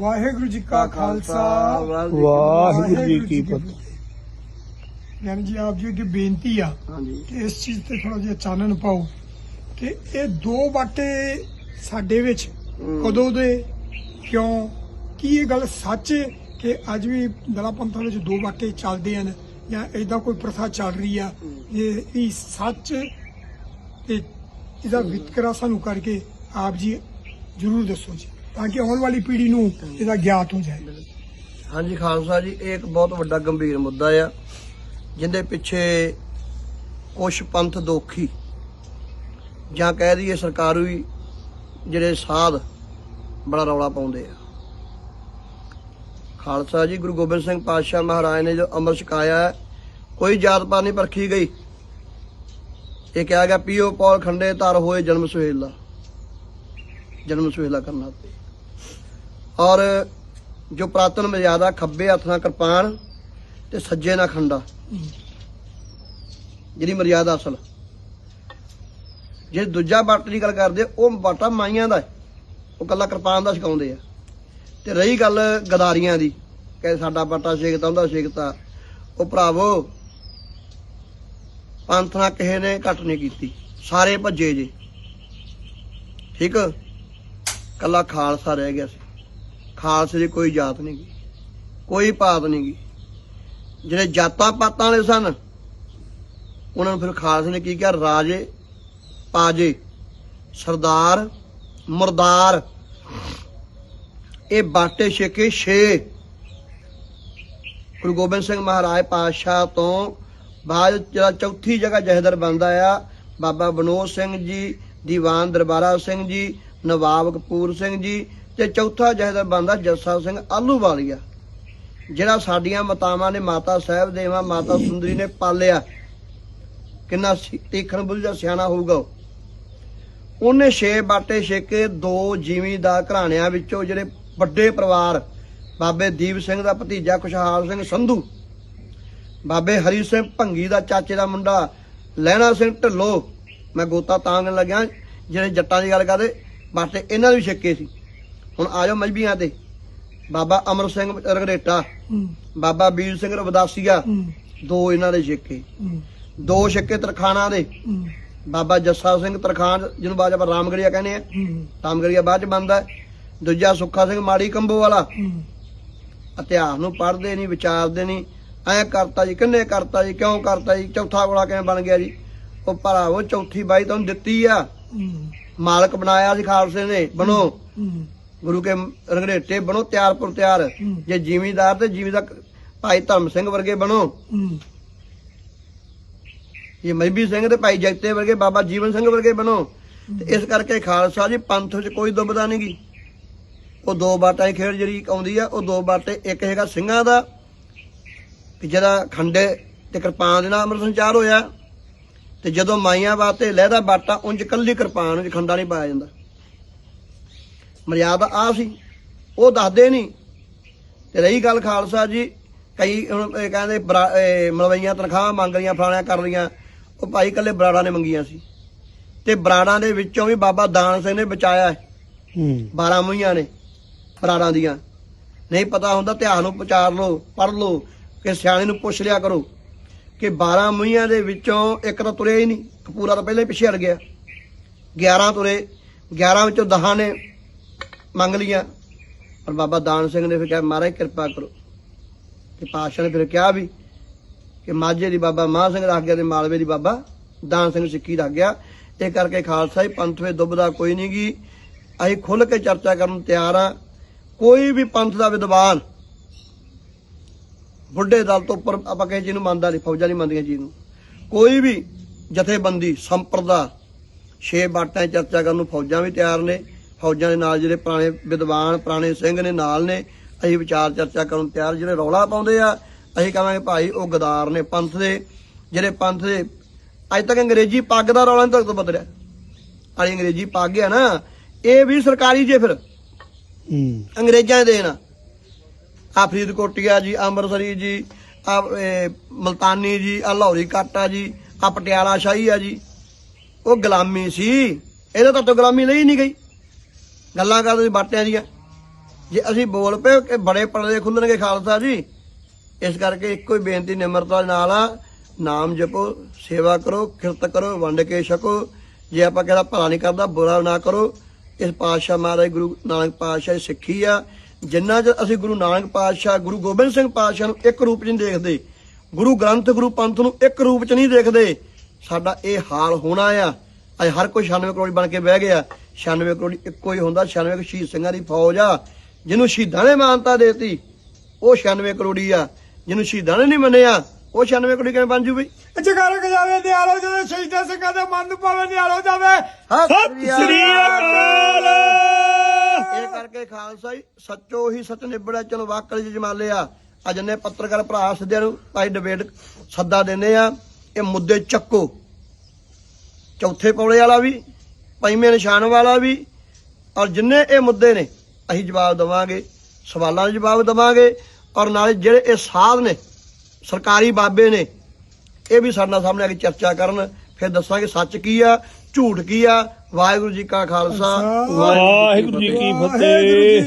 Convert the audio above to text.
ਵਾਹਿਗੁਰੂ ਜੀ ਕਾ ਖਾਲਸਾ। ਵਾਹਿਗੁਰੂ ਜੀ ਕੀ ਫਤਿਹ। ਗਿਆਨੀ ਜੀ ਆਪ ਜੀ ਅੱਗੇ ਬੇਨਤੀ ਆ ਕਿ ਇਸ ਚੀਜ਼ ਤੇ ਥੋੜਾ ਜਿਹਾ ਚਾਨਣ ਪਾਓ ਕਿ ਇਹ ਦੋ ਬਾਟੇ ਸਾਡੇ ਵਿੱਚ ਕਦੋਂ ਦੇ ਕਿਉਂ ਕੀ ਇਹ ਗੱਲ ਸੱਚ ਹੈ ਕਿ ਅੱਜ ਵੀ ਦਲਾ ਪੰਥਾਂ ਵਿੱਚ ਦੋ ਬਾਟੇ ਚੱਲਦੇ ਹਨ ਜਾਂ ਏਦਾਂ ਕੋਈ ਪ੍ਰਥਾ ਚੱਲ ਰਹੀ ਆ? ਇਹ ਇਹ ਸੱਚ ਤੇ ਇਹਦਾ ਵਿਤਕਰਾ ਸਾਨੂੰ ਕਰਕੇ ਆਪ ਜੀ ਜ਼ਰੂਰ ਦੱਸੋ ਜੀ। ਤਾਂ ਕਿ ਆਉਣ ਵਾਲੀ ਪੀੜ੍ਹੀ ਨੂੰ ਇਹਦਾ ਗਿਆਤ ਹੋ ਜਾਏ। ਹਾਂਜੀ, ਖਾਲਸਾ ਜੀ, ਇਹ ਇੱਕ ਬਹੁਤ ਵੱਡਾ ਗੰਭੀਰ ਮੁੱਦਾ ਆ, ਜਿੰਦੇ ਪਿੱਛੇ ਕੁਛ ਪੰਥ ਦੋਖੀ ਜਾਂ ਕਹਿ ਦਈਏ ਸਰਕਾਰੀ ਜਿਹੜੇ ਸਾਧ ਬੜਾ ਰੌਲਾ ਪਾਉਂਦੇ ਆ। ਖਾਲਸਾ ਜੀ, ਗੁਰੂ ਗੋਬਿੰਦ ਸਿੰਘ ਪਾਤਸ਼ਾਹ ਮਹਾਰਾਜ ਨੇ ਜੋ ਅੰਮ੍ਰਿਤ ਛਕਾਇਆ ਕੋਈ ਜਾਤ ਪਾਤ ਨਹੀਂ ਪਰਖੀ ਗਈ। ਇਹ ਕਿਹਾ ਗਿਆ, ਪੀਓ, ਪੌਲ ਖੰਡੇ, ਧਰ ਹੋਏ ਜਨਮ ਸੁਹੇਲਾ ਜਨਮ ਸੁਹੇਲਾ ਕਰਨਾ ਤੇ ਔਰ ਜੋ ਪ੍ਰਾਤਨ ਮਰਿਆਦਾ, ਖੱਬੇ ਹੱਥ ਨਾਲ ਕਿਰਪਾਨ ਤੇ ਸੱਜੇ ਨਾਲ ਖੰਡਾ। ਜਿਹੜੀ ਮਰਿਆਦਾ ਅਸਲ। ਜੇ ਦੂਜਾ ਬਾਟ ਦੀ ਗੱਲ ਕਰਦੇ, ਉਹ ਬਾਟਾ ਮਾਈਆਂ ਦਾ ਉਹ ਕੱਲਾ ਕਿਰਪਾਨ ਦਾ ਸਿਖਾਉਂਦੇ ਆ। ਤੇ ਰਹੀ ਗੱਲ ਗਦਾਰੀਆਂ ਦੀ, ਕਿ ਸਾਡਾ ਬਾਟਾ ਸਿੱਖਤਾ ਉਹਦਾ ਸਿੱਖਤਾ ਉਹ ਭਰਾਵੋ, ਪੰਥ ਨਾਲ ਕਿਸੇ ਨੇ ਘੱਟ ਨਹੀਂ ਕੀਤੀ। ਸਾਰੇ ਭੱਜੇ ਜੇ। ਠੀਕ? ਕੱਲਾ ਖਾਲਸਾ ਰਹਿ ਗਿਆ ਸੀ। ਖਾਲਸੇ ਦੀ ਕੋਈ ਜਾਤ ਨਹੀਂ ਗੀ ਕੋਈ ਪਾਤ ਨਹੀਂ ਗੀ ਜਿਹੜੇ ਜਾਤਾਂ ਪਾਤਾਂ ਵਾਲੇ ਸਨ, ਉਹਨਾਂ ਨੂੰ ਫਿਰ ਖਾਲਸੇ ਨੇ ਕੀ ਕਿਹਾ? ਰਾਜੇ, ਪਾਜੇ, ਸਰਦਾਰ, ਮਰਦਾਰ। ਇਹ ਬਾਟੇ ਛੇਕੇ ਛੇ। ਗੁਰੂ ਗੋਬਿੰਦ ਸਿੰਘ ਮਹਾਰਾਜ ਪਾਤਸ਼ਾਹ ਤੋਂ ਬਾਅਦ ਜਿਹੜਾ ਚੌਥੀ ਜਗ੍ਹਾ ਜਹਦਰ ਬਣਦਾ ਆ, ਬਾਬਾ ਬਨੋਦ ਸਿੰਘ ਜੀ, ਦੀਵਾਨ ਦਰਬਾਰਾ ਸਿੰਘ ਜੀ ਨਵਾਬ ਕਪੂਰ ਸਿੰਘ ਜੀ ਤੇ ਚੌਥਾ ਜਹਦਰ ਬਣਦਾ ਜੱਸਾ ਸਿੰਘ ਆਲੂਵਾਲੀਆ ਜਿਹੜਾ ਸਾਡੀਆਂ ਮਾਤਾਵਾਂ ਨੇ ਮਾਤਾ ਸਾਹਿਬ ਦੇਵਾ, ਮਾਤਾ ਸੁੰਦਰੀ ਨੇ ਪਾਲਿਆ। ਕਿੰਨਾ ਸੀ- ਤੀਖਣ ਬੁੱਝਾ ਸਿਆਣਾ ਹੋਊਗਾ ਉਹਨੇ ਛੇ ਬਾਟੇ ਛੇਕੇ ਦੋ ਜ਼ਿਮੀਂਦਾਰ ਘਰਾਣਿਆਂ ਵਿੱਚੋਂ ਜਿਹੜੇ ਵੱਡੇ ਪਰਿਵਾਰ, ਬਾਬੇ ਦੀਪ ਸਿੰਘ ਦਾ ਭਤੀਜਾ ਖੁਸ਼ਹਾਲ ਸਿੰਘ ਸੰਧੂ, ਬਾਬੇ ਹਰੀ ਸਿੰਘ ਭੰਗੀ ਦਾ ਚਾਚੇ ਦਾ ਮੁੰਡਾ, ਲਹਿਣਾ ਸਿੰਘ ਢੱਲੋ। ਮੈਂ ਗੋਤਾ ਤਾਂਗਣ ਲੱਗਿਆ, ਜਿਹੜੇ ਜੱਟਾਂ ਦੀ ਗੱਲ ਕਰਦੇ ਬਾਟੇ ਇਹਨਾਂ ਦੇ ਵੀ ਛੇਕੇ ਸੀ। ਹੁਣ ਆਜੋ ਮਜਬੀਆਂ ਤੇ। ਬਾਬਾ ਅਮਰ ਸਿੰਘ ਰਗੜੇਟਾ ਬਾਬਾ ਵੀਰ ਸਿੰਘ ਰਵਦਾਸੀਆ ਦੋ ਇਹਨਾਂ ਦੇ ਛੇਕੇ। ਦੋ ਛੇਕੇ ਤਰਖਾਣਾ ਦੇ। ਬਾਬਾ ਜੱਸਾ ਸਿੰਘ ਤਰਖਾਨ ਜਿਹਨੂੰ ਬਾਅਦ ਆਪਾਂ ਰਾਮਗੜੀਆ ਕਹਿੰਦੇ ਆ। ਰਾਮਗੜੀਆ ਬਾਅਦ ਚ ਬੰਦਾ ਦੂਜਾ ਸੁੱਖਾ ਸਿੰਘ ਮਾੜੀ ਕੰਬੋ ਵਾਲਾ। ਇਤਿਹਾਸ ਨੂੰ ਪੜ੍ਹਦੇ ਨਹੀਂ ਵਿਚਾਰਦੇ ਨਹੀਂ ਐ ਕਰਤਾ ਜੀ ਕਿੰਨੇ ਕਰਤਾ ਜੀ ਕਿਉਂ ਕਰਤਾ ਜੀ ਚੌਥਾ ਗੋਲਾ ਕਿਵੇਂ ਬਣ ਗਿਆ ਜੀ? ਉਹ ਭਰਾਵੋ ਚੌਥੀ ਬਾਈ ਤੁਹਾਨੂੰ ਦਿੱਤੀ ਆ। ਮਾਲਕ ਬਣਾਇਆ ਸੀ ਖਾਲਸੇ ਨੇ ਬਣੋ। ਹੂੰ, ਗੁਰੂ ਕੇ ਰੰਗੜੇਟੇ ਬਣੋ ਤਿਆਰ ਪਰ ਤਿਆਰ। ਹੂੰ। ਜੇ ਜ਼ਿਮੀਂਦਾਰ ਤੇ ਜ਼ਿਮੀਂਦਾਰ ਭਾਈ ਧਰਮ ਸਿੰਘ ਵਰਗੇ ਬਣੋ। ਹੂੰ, ਇਹ ਮਹਿਬੀ ਸਿੰਘ ਤੇ ਭਾਈ ਜਗਤੇ ਵਰਗੇ ਬਾਬਾ ਜੀਵਨ ਸਿੰਘ ਵਰਗੇ ਬਣੋ। ਤੇ ਇਸ ਕਰਕੇ ਖਾਲਸਾ ਜੀ ਪੰਥ ਵਿੱਚ ਕੋਈ ਦੁਬਦਾ ਨਹੀਂ ਗੀ। ਉਹ ਦੋ ਬਾਟਾਂ ਦੀ ਖੇਡ ਜਿਹੜੀ ਆਉਂਦੀ ਆ ਉਹ ਦੋ ਬਾਟੇ ਇੱਕ ਹੈਗਾ ਸਿੰਘਾਂ ਦਾ ਕਿ ਜਿਹੜਾ ਖੰਡੇ ਤੇ ਕਿਰਪਾਨ ਦੇ ਨਾਲ ਅੰਮ੍ਰਿਤ ਸੰਚਾਰ ਹੋਇਆ। ਤੇ ਜਦੋਂ ਮਾਈਆਂ ਵਾਸਤੇ ਲਹਿਦਾ ਬਾਟਾ ਉਂਝ ਕੱਲੀ ਕਿਰਪਾਨ ਵਿੱਚ ਖੰਡਾ ਨਹੀਂ ਪਾਇਆ ਜਾਂਦਾ। ਮਰਿਆਦਾ ਆ ਸੀ ਉਹ ਦੱਸਦੇ ਨਹੀਂ। ਤੇ ਰਹੀ ਗੱਲ ਖਾਲਸਾ ਜੀ ਕਈ ਹੁਣ ਕਹਿੰਦੇ ਮਲਵਈਆਂ ਤਨਖਾਹਾਂ ਮੰਗ ਰਹੀਆਂ ਫਲਾਣਿਆਂ ਕਰ ਰਹੀਆਂ ਉਹ ਭਾਈ ਕੱਲੇ ਬਰਾੜਾਂ ਨੇ ਮੰਗੀਆਂ ਸੀ। ਤੇ ਬਰਾੜਾਂ ਦੇ ਵਿੱਚੋਂ ਵੀ ਬਾਬਾ ਦਾਨ ਸਿੰਘ ਨੇ ਬਚਾਇਆ ਹੈ। ਹੂੰ। 12 ਮੂਹੀਆਂ ਨੇ ਬਰਾੜਾਂ ਦੀਆਂ। ਨਹੀਂ ਪਤਾ ਹੁੰਦਾ ਧਿਆਨ ਨੂੰ ਵਿਚਾਰ ਲਓ ਪੜ੍ਹ ਲਓ ਕਿ ਸਿਆਣੇ ਨੂੰ ਪੁੱਛ ਲਿਆ ਕਰੋ। ਕਿ 12 ਮੂਹੀਆਂ ਦੇ ਵਿੱਚੋਂ ਇੱਕ ਤਾਂ ਤੁਰਿਆ ਹੀ ਨਹੀਂ ਕਪੂਰਾ ਤਾਂ ਪਹਿਲਾਂ ਹੀ ਪਿੱਛੇ ਹਟ ਗਿਆ। 11 ਤੁਰੇ 11 ਵਿੱਚੋਂ 10 ਨੇ ਮੰਗ ਲੀਆਂ ਪਰ ਬਾਬਾ ਦਾਨ ਸਿੰਘ ਨੇ ਫਿਰ ਕਿਹਾ, ਮਹਾਰਾਜ, ਕਿਰਪਾ ਕਰੋ। ਤੇ ਪਾਤਸ਼ਾਹ ਨੇ ਫਿਰ ਕਿਹਾ ਵੀ ਕਿ ਮਾਝੇ ਦੀ ਬਾਬਾ ਮਾਹ ਸਿੰਘ ਰੱਖ ਗਿਆ ਤੇ ਮਾਲਵੇ ਦੀ ਬਾਬਾ ਦਾਨ ਸਿੰਘ ਸਿੱਕੀ ਰੱਖ ਗਿਆ। ਇਹ ਕਰਕੇ ਖਾਲਸਾ ਹੀ ਪੰਥ ਵਿੱਚ ਦੁਬਦਾ ਕੋਈ ਨਹੀਂ ਗੀ। ਅਸੀਂ ਖੁੱਲ ਕੇ ਚਰਚਾ ਕਰਨ ਨੂੰ ਤਿਆਰ ਆ। ਕੋਈ ਵੀ ਪੰਥ ਦਾ ਵਿਦਵਾਨ ਬੁੱਢੇ ਦਲ ਤੋਂ ਉੱਪਰ ਆਪਾਂ ਕਿਸੇ ਚੀਜ਼ ਨੂੰ ਮੰਨਦਾ ਨਹੀਂ ਫੌਜਾਂ ਨਹੀਂ ਮੰਨਦੀਆਂ ਚੀਜ਼ ਨੂੰ। ਕੋਈ ਵੀ ਜਥੇਬੰਦੀ ਸੰਪਰਦਾ ਛੇ ਬਾਟਾਂ ਚਰਚਾ ਕਰਨ ਨੂੰ ਫੌਜਾਂ ਵੀ ਤਿਆਰ ਨੇ। ਫੌਜਾਂ ਦੇ ਨਾਲ ਜਿਹੜੇ ਪੁਰਾਣੇ ਵਿਦਵਾਨ ਪੁਰਾਣੇ ਸਿੰਘ ਨੇ ਨਾਲ ਨੇ। ਅਸੀਂ ਵਿਚਾਰ ਚਰਚਾ ਕਰਨ ਨੂੰ ਤਿਆਰ ਜਿਹੜੇ ਰੌਲਾ ਪਾਉਂਦੇ ਆ ਅਸੀਂ ਕਹਾਂਗੇ ਭਾਈ ਉਹ ਗਦਾਰ ਨੇ ਪੰਥ ਦੇ। ਜਿਹੜੇ ਪੰਥ ਦੇ ਅੱਜ ਤੱਕ ਅੰਗਰੇਜ਼ੀ ਪੱਗ ਦਾ ਰੌਲਾ ਨਹੀਂ ਤੱਕ ਤੋਂ ਬਦਲਿਆ ਆਲੀ ਅੰਗਰੇਜ਼ੀ ਪੱਗ ਆ ਨਾ। ਇਹ ਵੀ ਸਰਕਾਰੀ ਜੇ ਫਿਰ। ਹੂੰ। ਅੰਗਰੇਜ਼ਾਂ ਦੇ ਦੇਣਾ। ਆ ਫਰੀਦਕੋਟੀਆ ਜੀ, ਅੰਮ੍ਰਿਤਸਰੀ ਜੀ, ਆ ਮਲਤਾਨੀ ਜੀ, ਆ ਲਾਹੌਰੀ ਕਾਟਾ ਜੀ, ਆ ਪਟਿਆਲਾ ਸ਼ਾਹੀ ਆ ਜੀ। ਉਹ ਗੁਲਾਮੀ ਸੀ। ਇਹਦੇ ਤਾਂ ਤੋਂ ਗੁਲਾਮੀ ਲਈ ਨਹੀਂ ਗਈ। ਗੱਲਾਂ ਕਰਦੇ ਬਾਟਿਆਂ ਦੀਆਂ। ਜੇ ਅਸੀਂ ਬੋਲ ਪਏ ਕਿ ਬੜੇ ਪਰਦੇ ਖੁੱਲਣਗੇ ਖਾਲਸਾ ਜੀ, ਇਸ ਕਰਕੇ ਇੱਕੋ ਹੀ ਬੇਨਤੀ ਨਿਮਰਤਾ ਨਾਲ ਆ, ਨਾਮ ਜਪੋ, ਸੇਵਾ ਕਰੋ, ਕਿਰਤ ਕਰੋ, ਵੰਡ ਕੇ ਛਕੋ। ਜੇ ਆਪਾਂ ਕਿਹਦਾ ਭਲਾ ਨਹੀਂ ਕਰਦਾ, ਬੁਰਾ ਨਾ ਕਰੋ। ਇਸ ਪਾਤਸ਼ਾਹ ਮਹਾਰਾਜ ਗੁਰੂ ਨਾਨਕ ਪਾਤਸ਼ਾਹ ਦੀ ਸਿੱਖੀ ਆ। ਜਿੰਨਾ ਚਿਰ ਅਸੀਂ ਗੁਰੂ ਨਾਨਕ ਪਾਤਸ਼ਾਹ ਗੁਰੂ ਗੋਬਿੰਦ ਸਿੰਘ ਪਾਤਸ਼ਾਹ ਨੂੰ ਇੱਕ ਰੂਪ 'ਚ ਨਹੀਂ ਦੇਖਦੇ ਗੁਰੂ ਗ੍ਰੰਥ ਗੁਰੂ ਪੰਥ ਨੂੰ ਇੱਕ ਰੂਪ 'ਚ ਨਹੀਂ ਦੇਖਦੇ ਸਾਡਾ ਇਹ ਹਾਲ ਹੋਣਾ ਆ। ਅੱਜ ਹਰ ਕੋਈ 96 ਕਰੋੜ ਬਣ ਕੇ ਬਹਿ ਗਿਆ। 96 ਕਰੋੜ ਇੱਕੋ ਹੀ ਹੁੰਦਾ 96 ਕੁ ਸ਼ਹੀਦ ਸਿੰਘਾਂ ਦੀ ਫੌਜ ਆ। ਜਿਹਨੂੰ ਸ਼ਹੀਦਾਂ ਨੇ ਮਾਨਤਾ ਦੇਤੀ ਉਹ 96 ਕਰੋੜੀ ਆ। ਜਿਹਨੂੰ ਸ਼ਹੀਦਾਂ ਨੇ ਨਹੀਂ ਮੰਨਿਆ ਉਹ 96 ਕਰੋੜੀ ਕਿਵੇਂ ਬਣ ਜੂ ਬਈ ਜਗਾਰਕ ਜਾਵੇ ਨਿਆਲੋ ਜਦੋਂ ਸ਼ਹੀਦਾਂ ਸਿੰਘਾਂ ਦੇ ਮਨ ਪਾਵੇ ਨਿਆਲੋ ਜਾਵੇ। ਸਤਿ ਸ੍ਰੀ ਅਕਾਲ। ਕਰਕੇ ਖਾਲਸਾ ਜੀ, ਸੱਚੋ ਹੀ ਸੱਚ ਨਿਬੜਿਆ, ਚਲੋ ਵਾਕਲ ਜੀ ਜਮਾਲਿਆ ਅੱਜ ਨੇ ਪੱਤਰਕਾਰ ਭਰਾ ਸੱਦਿਆਂ ਨੂੰ ਭਾਈ ਡਿਬੇਟ ਸੱਦਾ ਦਿੰਦੇ ਆ, ਇਹ ਮੁੱਦੇ ਚੱਕੋ। ਚੌਥੇ ਪੌੜੇ ਵਾਲਾ ਵੀ, ਪੰਜਵੇਂ ਨਿਸ਼ਾਨ ਵਾਲਾ ਵੀ, ਔਰ ਜਿੰਨੇ ਇਹ ਮੁੱਦੇ ਨੇ, ਅਸੀਂ ਜਵਾਬ ਦਵਾਂਗੇ, ਸਵਾਲਾਂ ਦੇ ਜਵਾਬ ਦਵਾਂਗੇ, ਔਰ ਨਾਲੇ ਜਿਹੜੇ ਇਹ ਸਾਧ ਨੇ, ਸਰਕਾਰੀ ਬਾਬੇ ਨੇ, ਇਹ ਵੀ ਸਾਡੇ ਨਾਲ ਸਾਹਮਣੇ ਆ ਕੇ ਚਰਚਾ ਕਰਨ, ਫਿਰ ਦੱਸਾਂਗੇ ਸੱਚ ਕੀ ਆ ਝੂਠ ਕੀ ਆ? ਵਾਹਿਗੁਰੂ ਜੀ ਕਾ ਖਾਲਸਾ ਵਾਹਿਗੁਰੂ ਜੀ ਕੀ ਫਤਿਹ।